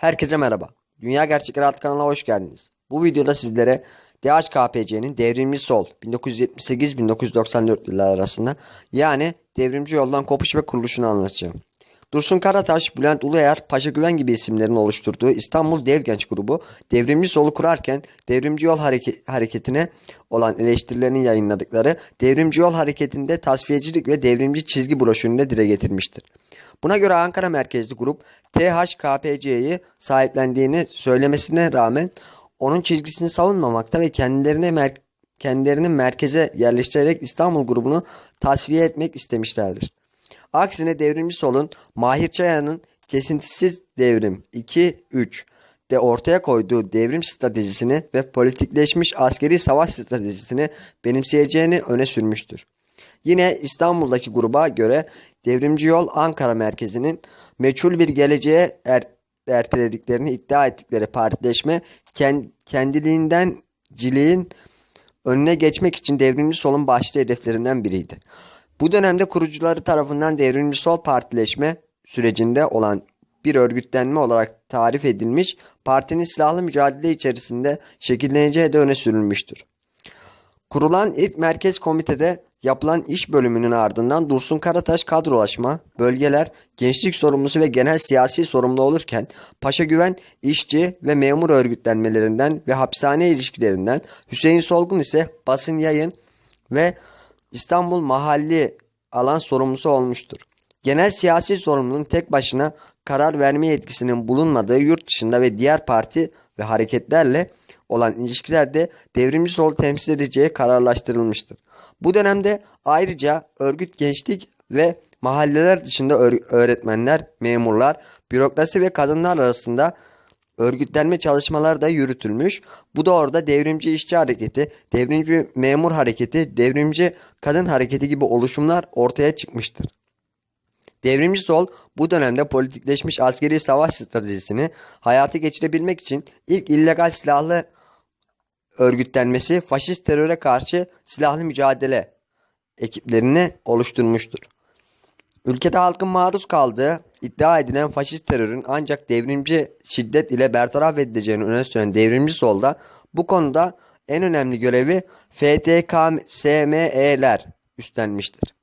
Herkese merhaba. Dünya Gerçekleri adlı kanalına hoş geldiniz. Bu videoda sizlere DHKPC'nin Devrimci Sol 1978-1994 yıllar arasında yani Devrimci Yoldan kopuş ve kuruluşunu anlatacağım. Dursun Karataş, Bülent Uluyar, Paşa Güven gibi isimlerin oluşturduğu İstanbul Dev Genç Grubu Devrimci Sol'u kurarken Devrimci Yol hareke- Hareketi'ne olan eleştirilerini yayınladıkları Devrimci Yol Hareketi'nde tasfiyecilik ve devrimci çizgi broşüründe dile getirmiştir. Buna göre Ankara merkezli grup THKPC'yi sahiplendiğini söylemesine rağmen onun çizgisini savunmamakta ve kendilerine mer- kendilerini merkeze yerleştirerek İstanbul grubunu tasfiye etmek istemişlerdir. Aksine devrimci solun Mahir Çayan'ın kesintisiz devrim 2-3 de ortaya koyduğu devrim stratejisini ve politikleşmiş askeri savaş stratejisini benimseyeceğini öne sürmüştür. Yine İstanbul'daki gruba göre Devrimci Yol Ankara merkezinin meçhul bir geleceğe er- ertelediklerini iddia ettikleri partileşme kend- kendiliğinden ciliğin önüne geçmek için devrimci solun başlı hedeflerinden biriydi. Bu dönemde kurucuları tarafından devrimci sol partileşme sürecinde olan bir örgütlenme olarak tarif edilmiş partinin silahlı mücadele içerisinde şekilleneceği de öne sürülmüştür. Kurulan ilk merkez komitede yapılan iş bölümünün ardından Dursun Karataş kadrolaşma, bölgeler, gençlik sorumlusu ve genel siyasi sorumlu olurken Paşa Güven işçi ve memur örgütlenmelerinden ve hapishane ilişkilerinden Hüseyin Solgun ise basın yayın ve İstanbul mahalli alan sorumlusu olmuştur. Genel siyasi sorumluluğun tek başına karar verme yetkisinin bulunmadığı yurt dışında ve diğer parti ve hareketlerle olan ilişkilerde devrimci sol temsil edeceği kararlaştırılmıştır. Bu dönemde ayrıca örgüt gençlik ve mahalleler dışında öğ- öğretmenler, memurlar, bürokrasi ve kadınlar arasında örgütlenme çalışmaları da yürütülmüş. Bu da devrimci işçi hareketi, devrimci memur hareketi, devrimci kadın hareketi gibi oluşumlar ortaya çıkmıştır. Devrimci sol bu dönemde politikleşmiş askeri savaş stratejisini hayata geçirebilmek için ilk illegal silahlı örgütlenmesi faşist teröre karşı silahlı mücadele ekiplerini oluşturmuştur. Ülkede halkın maruz kaldığı iddia edilen faşist terörün ancak devrimci şiddet ile bertaraf edileceğini öne süren devrimci solda bu konuda en önemli görevi FTKSME'ler üstlenmiştir.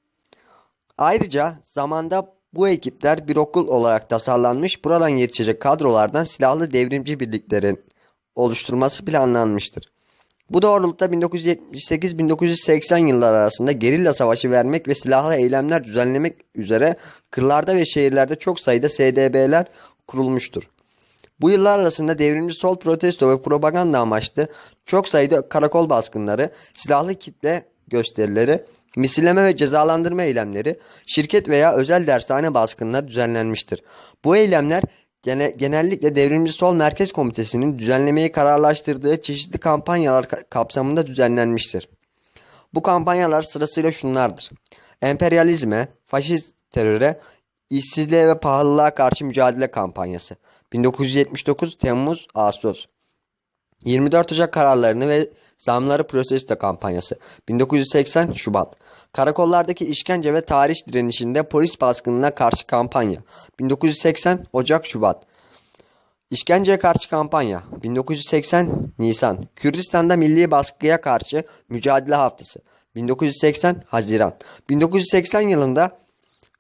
Ayrıca zamanda bu ekipler bir okul olarak tasarlanmış buradan yetişecek kadrolardan silahlı devrimci birliklerin oluşturulması planlanmıştır. Bu doğrultuda 1978-1980 yıllar arasında gerilla savaşı vermek ve silahlı eylemler düzenlemek üzere kırlarda ve şehirlerde çok sayıda SDB'ler kurulmuştur. Bu yıllar arasında devrimci sol protesto ve propaganda amaçlı çok sayıda karakol baskınları, silahlı kitle gösterileri, misilleme ve cezalandırma eylemleri, şirket veya özel dershane baskınları düzenlenmiştir. Bu eylemler gene, genellikle devrimci sol merkez komitesinin düzenlemeyi kararlaştırdığı çeşitli kampanyalar ka- kapsamında düzenlenmiştir. Bu kampanyalar sırasıyla şunlardır. Emperyalizme, faşist teröre, işsizliğe ve pahalılığa karşı mücadele kampanyası. 1979 Temmuz Ağustos 24 Ocak kararlarını ve zamları protesto kampanyası. 1980 Şubat. Karakollardaki işkence ve tarih direnişinde polis baskınına karşı kampanya. 1980 Ocak Şubat. İşkenceye karşı kampanya. 1980 Nisan. Kürdistan'da milli baskıya karşı mücadele haftası. 1980 Haziran. 1980 yılında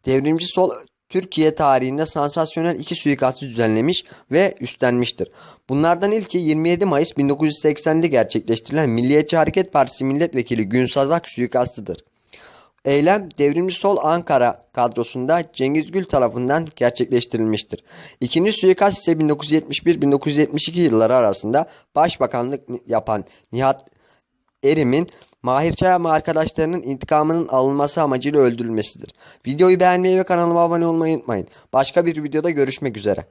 Devrimci Sol Türkiye tarihinde sansasyonel iki suikastı düzenlemiş ve üstlenmiştir. Bunlardan ilki 27 Mayıs 1980'de gerçekleştirilen Milliyetçi Hareket Partisi milletvekili Günsazak suikastıdır. Eylem Devrimci Sol Ankara kadrosunda Cengiz Gül tarafından gerçekleştirilmiştir. İkinci suikast ise 1971-1972 yılları arasında başbakanlık yapan Nihat Erim'in Mahir Çayan ve arkadaşlarının intikamının alınması amacıyla öldürülmesidir. Videoyu beğenmeyi ve kanalıma abone olmayı unutmayın. Başka bir videoda görüşmek üzere.